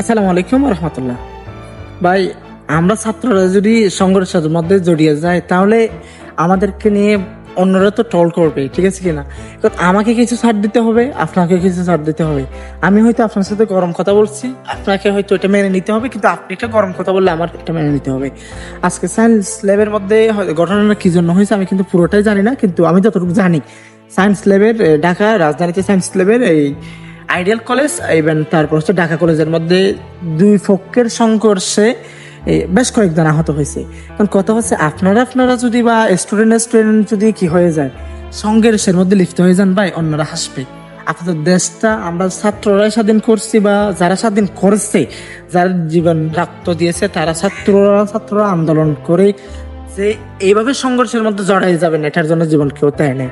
আসসালামু আলাইকুম রহমতুল্লাহ। ভাই, আমরা ছাত্ররা যদি সংঘর্ষের মধ্যে জড়িয়ে যাই, তাহলে আমাদেরকে নিয়ে অন্যরা তো টল করবে, ঠিক আছে কিনা? আমাকে কিছু ছাড় দিতে হবে, আপনাকে কিছু ছাড় দিতে হবে। আমি হয়তো আপনার সাথে গরম কথা বলছি, আপনাকে হয়তো এটা মেনে নিতে হবে, কিন্তু আপনি একটা গরম কথা বললে আমার এটা মেনে নিতে হবে। আজকে সায়েন্স ল্যাবের মধ্যে ঘটনাটা কি জন্য হয়েছে আমি কিন্তু পুরোটাই জানি না, কিন্তু আমি যতটুকু জানি সায়েন্স ল্যাবের ঢাকা রাজধানীতে সায়েন্স ল্যাবের এই আইডিয়াল কলেজ ইভেন তারপর হচ্ছে ঢাকা কলেজের মধ্যে দুই পক্ষের সংঘর্ষে বেশ কয়েকজন আহত হয়েছে। কারণ কথা হচ্ছে, আপনারা আপনারা যদি বা স্টুডেন্ট স্টুডেন্ট যদি কি হয়ে যায়, সংঘর্ষের মধ্যে লিপ্ত হয়ে যান ভাই, অন্যরা হাসবে। আপনাদের দেশটা আমরা ছাত্ররাই স্বাধীন করছি বা যারা স্বাধীন করছে, যারা জীবন রক্ত দিয়েছে, তারা ছাত্ররা ছাত্ররা আন্দোলন করে যে এইভাবে সংঘর্ষের মধ্যে জড়াই যাবেন এটার জন্য জীবন কেউ দেয় নেই।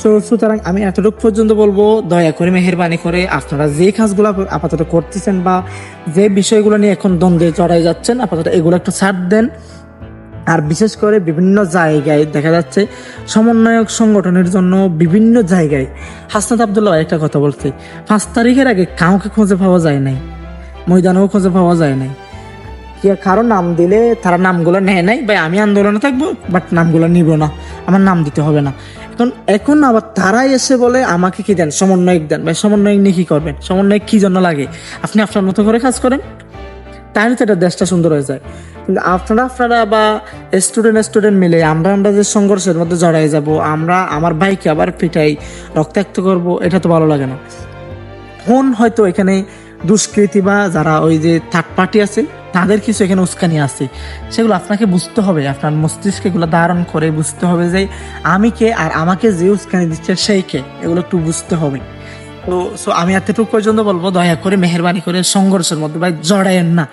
সো সুতরাং আমি এতটুকু পর্যন্ত বলব, দয়া করে মেহরবানি করে আপনারা যে কাজগুলো আপাতত করতেছেন বা যে বিষয়গুলো নিয়ে এখন দ্বন্দ্বে চড়াই যাচ্ছেন, আপাতত এগুলো একটু ছাড় দেন। আর বিশেষ করে বিভিন্ন জায়গায় দেখা যাচ্ছে সমন্বয়ক সংগঠনের জন্য বিভিন্ন জায়গায়, হাসনাত আবদুল্লাহ একটা কথা বলছে, পাঁচ তারিখের আগে কাউকে খুঁজে পাওয়া যায় নাই, ময়দানেও খুঁজে পাওয়া যায় নাই। কি কারও নাম দিলে তারা নামগুলো নেয় নাই। ভাই, আমি আন্দোলনে থাকব বাট নামগুলো নিব না। আমার নাম দিতে হবে না। এখন এখন আবার তারাই এসে বলে, আমাকে কি দেন? সমন্বয়ক দেন। ভাই, সমন্বয়ক নিয়ে কি করবেন? সমন্বয়ক কি জন্য লাগে? আপনি আপনার মতো করে কাজ করেন। তাহলে তো এটা দেশটা সুন্দর হয়ে যায়। কিন্তু আপনারা আপনারা বা স্টুডেন্ট স্টুডেন্ট মিলে আমরা আমরা যে সংঘর্ষের মধ্যে জড়াই যাব, আমরা আমার ভাইকে আবার পিটাই, রক্তাক্ত করব, এটা তো ভালো লাগে না। হন হয়তো এখানে দুষ্কৃতি বা যারা ওই যে থার্ড পার্টি আছে তাদের কিছু এখানে উস্কানি আছে। সেগুলো আপনাকে বুঝতে হবে, আপনার মস্তিষ্কে এগুলো ধারণ করে বুঝতে হবে যে আমি কে আর আমাকে যে উস্কানি দিচ্ছে সেই কে, এগুলো একটু বুঝতে হবে। তো সো আমি এতটুকু পর্যন্ত বলব, দয়া করে মেহরবানি করে সংঘর্ষের মধ্যে ভাই জড়ায়েন না।